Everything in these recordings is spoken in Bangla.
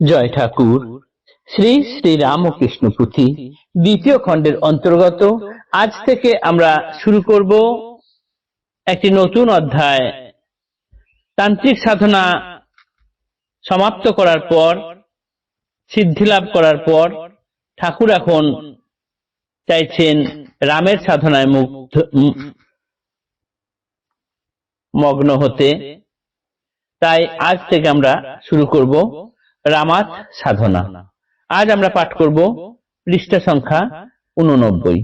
জয় ঠাকুর। শ্রী শ্রী রামকৃষ্ণ পুঁথি দ্বিতীয় খণ্ডের অন্তর্গত। আজ থেকে আমরা শুরু করব একটি নতুন অধ্যায়। তান্ত্রিক সাধনা সমাপ্ত করার পর, সিদ্ধি লাভ করার পর, ঠাকুর এখন চাইছেন রামের সাধনায় মুগ্ধ মগ্ন হতে। তাই আজ থেকে আমরা শুরু করব। রামাত সাধনা। আজ আমরা পাঠ করব পৃষ্ঠা সংখ্যা উননব্বই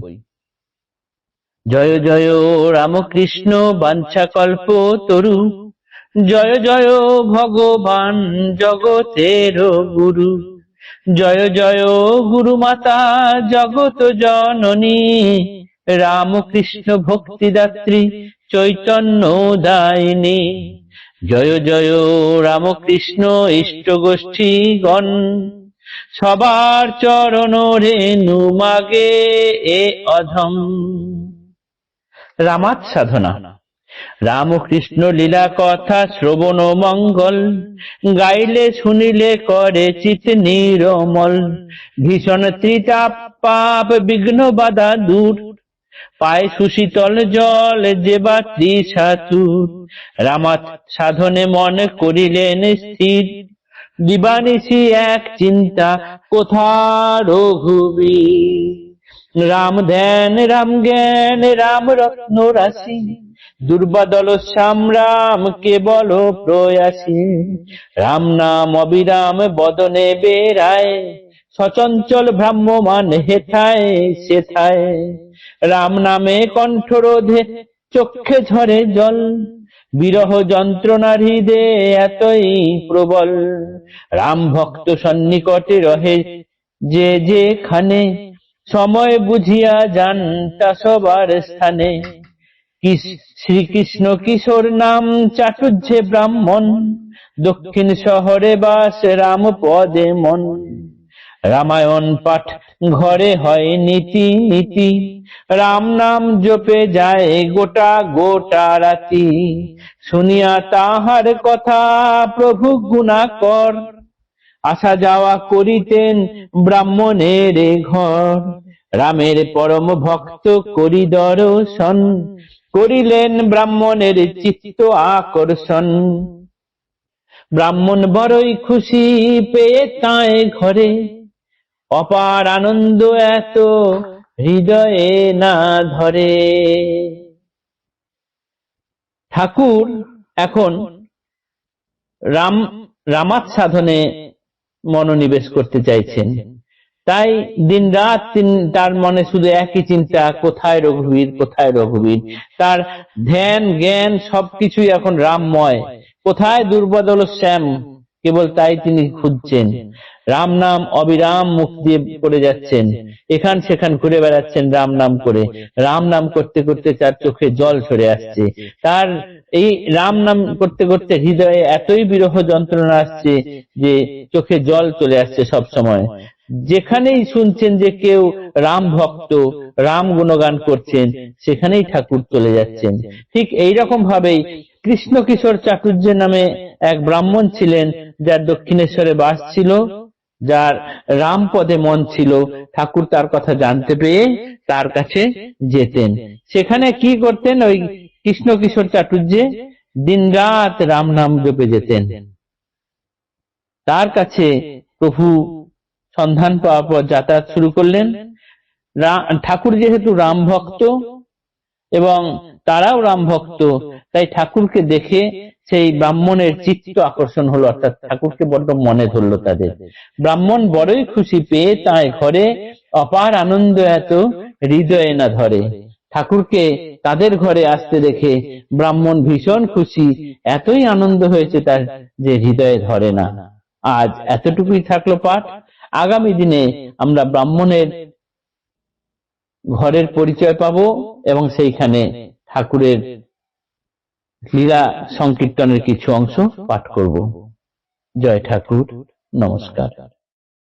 জয় জয় রামকৃষ্ণ বাঞ্ছাকল্প তরু। জয় জয় ভগবান জগতের গুরু। জয় জয় গুরু মাতা জগত জননী। রামকৃষ্ণ ভক্তিদাত্রী চৈতন্য দায়িনী। জয় জয় রামকৃষ্ণ ইষ্ট গোষ্ঠী গণ সবার চরণ রেণু মাগে এ অধম। রামাত সাধনা রামকৃষ্ণ লীলা কথা শ্রবণ মঙ্গল, গাইলে শুনিলে করে চিত নিরমল। ভীষণ ত্রিতাপ, পাপ, বিঘ্ন বাধা দূর পায় সুশীতল জল যে বা ত্রিসাতুর রামাত সাধনে মন করিলেন স্থির। দিবানিশি এক চিন্তা, কোথা রঘুবীর? রাম ধ্যান, রাম জ্ঞান, রাম রত্ন রাশি। দুর্বাদল শ্যাম রাম কেবল প্রয়াসী। রাম নাম অবিরাম বদনে বেড়ায়। সচঞ্চল ভ্রাম্যমান হেথায়, সেথায়। রাম নামে কণ্ঠরোধে চক্ষে ঝরে জল, বিরহ যন্ত্রণা হৃদে এতই প্রবল। রাম ভক্ত সন্নিকটে রহে যে যেখানে, সময় বুঝিয়া যান তা সবার স্থানে। শ্রীকৃষ্ণ কিশোর নাম চাটুজ্জে ব্রাহ্মণ, দক্ষিণ শহরে বাস রাম পদে মন। রামায়ণ পাঠ ঘরে হয় নীতি নীতি। রাম নাম জপে যায় গোটা গোটা রাতি। শুনিয়া তাহার কথা প্রভু গুণাকর। আসা যাওয়া করিতেন ব্রাহ্মণের ঘর। রামের পরম ভক্ত করি দর্শন করিলেন ব্রাহ্মণের চিত্ত আকর্ষণ। ব্রাহ্মণ বড়ই খুশি পেয়ে তাই ঘরে। অপার আনন্দ এত হৃদয়ে না ধরে। ঠাকুর এখন রাম রামাত সাধনে মনোনিবেশ করতে চাইছেন। তাই দিন রাত তার মনে শুধু একই চিন্তা, কোথায় রঘুবীর কোথায় রঘুবীর? তার ধ্যান, জ্ঞান সবকিছুই এখন রামময়। কোথায় দুর্বদল শ্যাম? কেবল তাই তিনি খুঁজছেন। রাম নাম অবিরাম মুখ দিয়ে করে যাচ্ছেন। এখান সেখান ঘুরে বেড়াচ্ছেন রাম নাম করে। রাম নাম করতে করতে তার চোখে জল সরে আসছে। তার এই রাম নাম করতে করতে হৃদয়ে এতই বিরহ যন্ত্রণা আসছে যে চোখে জল চলে আসছে সব সময়। যেখানেই শুনছেন যে কেউ রাম ভক্ত, রাম গুণগান করছেন, সেখানেই ঠাকুর চলে যাচ্ছেন। ঠিক এই রকম ভাবেই কৃষ্ণ কিশোর চাটুর্য নামে এক ব্রাহ্মণ ছিলেন, যার দক্ষিণেশ্বরে বাস ছিল। যার রাম পদে মন ছিল, ঠাকুর তার কথা জানতে পেয়ে তার কাছে যেতেন। সেখানে কি করতেন? ওই কৃষ্ণ কিশোর চাটুর্যে দিন রাত রাম নাম জপে যেতেন। তার কাছে প্রভু সন্ধান পাওয়ার পর যাতায়াত শুরু করলেন। ঠাকুর যেহেতু রাম ভক্ত এবং তারাও রাম ভক্ত তাই ঠাকুরকে দেখে সেই ব্রাহ্মণের চিত্ত আকর্ষণ হলো অর্থাৎ ঠাকুরকে বড্ড মনে ধরলো তাদের। ব্রাহ্মণ বড়ই খুশি পেয়ে তাই ঘরে অপার আনন্দ এত হৃদয়ে না ধরে। ঠাকুরকে তাদের ঘরে আসতে দেখে ব্রাহ্মণ ভীষণ খুশি এতই আনন্দ হয়েছে তার যে হৃদয়ে ধরে না। আজ এতটুকুই থাকল পাঠ। আগামী দিনে আমরা ব্রাহ্মণের ঘরের পরিচয় পাবো এবং সেইখানে ঠাকুরের লীলা সংকীর্তনের কিছু অংশ পাঠ করব। জয় ঠাকুর নমস্কার।